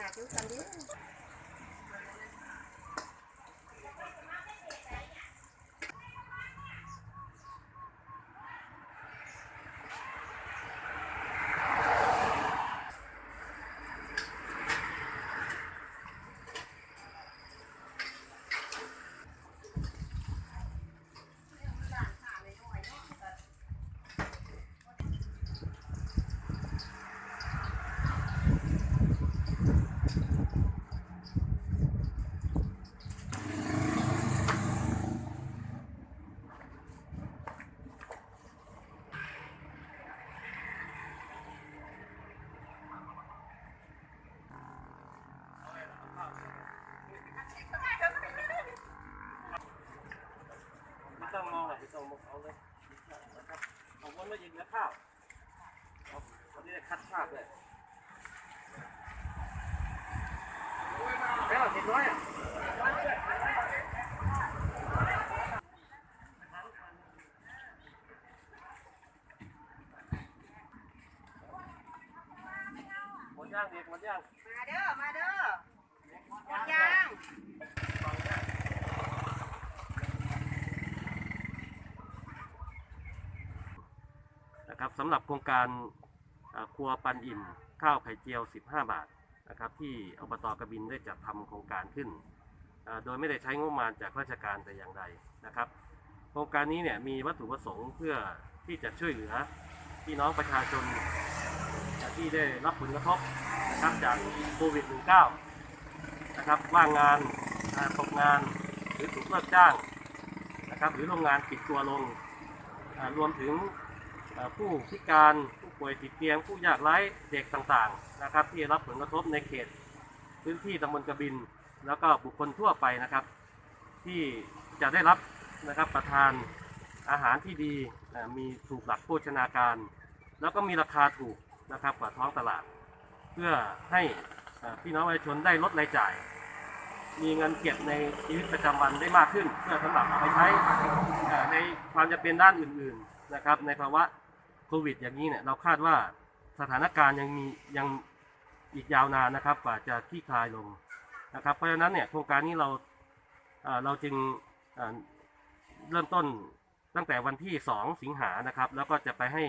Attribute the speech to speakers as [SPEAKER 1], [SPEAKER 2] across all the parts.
[SPEAKER 1] หาจุกันดิ
[SPEAKER 2] ไม่ต้องมองหรอกไม่ต้องมอง เอาเลยนะครับเอาวนมายิงแล้วข้าวเอาเขาจะได้คัดภาพเลยแล้วเห็นน้อยอะหมดย่างเด็กหมดย่าง
[SPEAKER 1] มาเด้อ มาเด้อหมดยาง
[SPEAKER 2] นะครับสำหรับโครงการครัวปันอิ่ม ข้าวไข่เจียว 15 บาทนะครับที่อบตกระบินได้จัดทำโครงการขึ้น โดยไม่ได้ใช้งบประมาณจากราชการแต่อย่างใดนะครับ โครงการนี้เนี่ยมีวัตถุประสงค์เพื่อที่จะช่วยเหลือพี่น้องประชาชนที่ได้รับผลกระทบนะครับจากโควิด -19 นะครับว่างงานตกงานหรือถูกเลิกจ้างนะครับหรือโรงงานปิดตัวลงรวมถึง ผู้พิการผู้ป่วยติดเตียง ผู้ยากไร้เด็กต่างๆนะครับ ที่รับผลกระทบในเขต พื้นที่ตำบลกระบิน แล้วก็บุคคลทั่วไปนะครับ ที่จะได้รับนะครับประทานอาหารที่ดีมีถูกหลักโภชนาการ แล้วก็มีราคาถูกนะครับกว่าท้องตลาด เพื่อให้พี่น้องประชาชนได้ลดรายจ่าย มีเงินเก็บในชีวิตประจำวันได้มากขึ้น เพื่อสำหรับเอาไปใช้ในความจำเป็นด้านอื่น ๆนะครับ ในภาวะ โควิด อย่างนี้เนี่ยเราคาดว่าสถานการณ์ยังมียังอีกยาวนานนะครับกว่าจะคลี่คลายลงนะครับ เพราะฉะนั้นเนี่ยโครงการนี้เราเราจึงเเริ่มต้นตั้งแต่วันที่ 2 สิงหานะครับ แล้วก็จะไปให้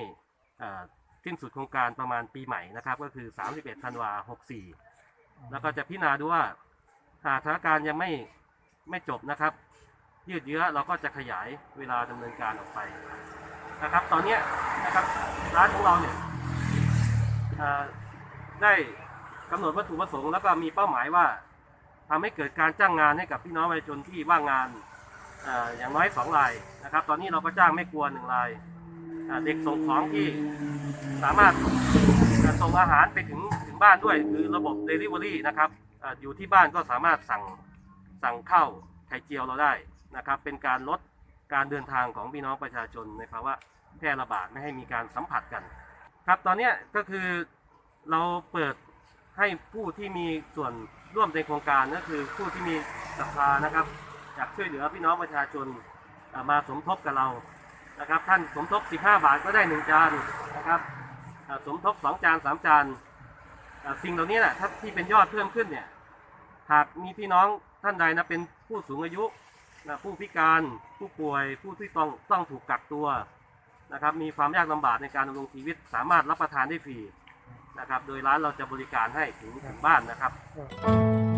[SPEAKER 2] สิ้นสุดโครงการประมาณปีใหม่นะครับ ก็คือ 31 ธันวา 64 แล้วก็จะพิจารณาดูว่าหากสถานการณ์ยังไม่ไม่จบนะครับ ยืดเยื้อเราก็จะขยายเวลาดำเนินการออกไป นะครับตอนนี้นะครับร้านของเราเนี่ยได้กำหนดวัตถุประสงค์แล้วก็มีเป้าหมายว่าทำให้เกิดการจ้างงานให้กับพี่น้องประชาชนที่ว่างงานออย่างน้อยสองรายนะครับ ตอนนี้เราก็จ้างไม่กลัวหนึ่งรายเด็กส่งของที่สามารถส่งอาหารไปถึงถึงบ้านด้วย คือระบบ Delivery นะครับออยู่ที่บ้านก็สามารถสั่งสั่งข้าวไข่เจียวเราได้นะครับ เป็นการลด การเดินทางของพี่น้องประชาชนในภาวะแพร่ระบาดไม่ให้มีการสัมผัสกัน ครับตอนนี้ก็คือเราเปิดให้ผู้ที่มีส่วนร่วมในโครงการก็คือผู้ที่มีศรัทธานะครับอยากช่วยเหลือพี่น้องประชาชนมาสมทบกับเรานะครับ ท่านสมทบ 15 บาทก็ได้หนึ่งจานนะครับสมทบ 2 จาน 3 จานสิ่งเหล่านี้แหละถ้าที่เป็นยอดเพิ่มขึ้นเนี่ยหากมีพี่น้องท่านใดนะเป็นผู้สูงอายุ นะผู้พิการผู้ป่วยผู้ที่ต้องต้องถูกกักตัวนะครับมีความยากลำบากในการดำรงชีวิตสามารถรับประทานได้ฟรีนะครับโดยร้านเราจะบริการให้ถึงถึงบ้านนะครับ
[SPEAKER 3] ครับ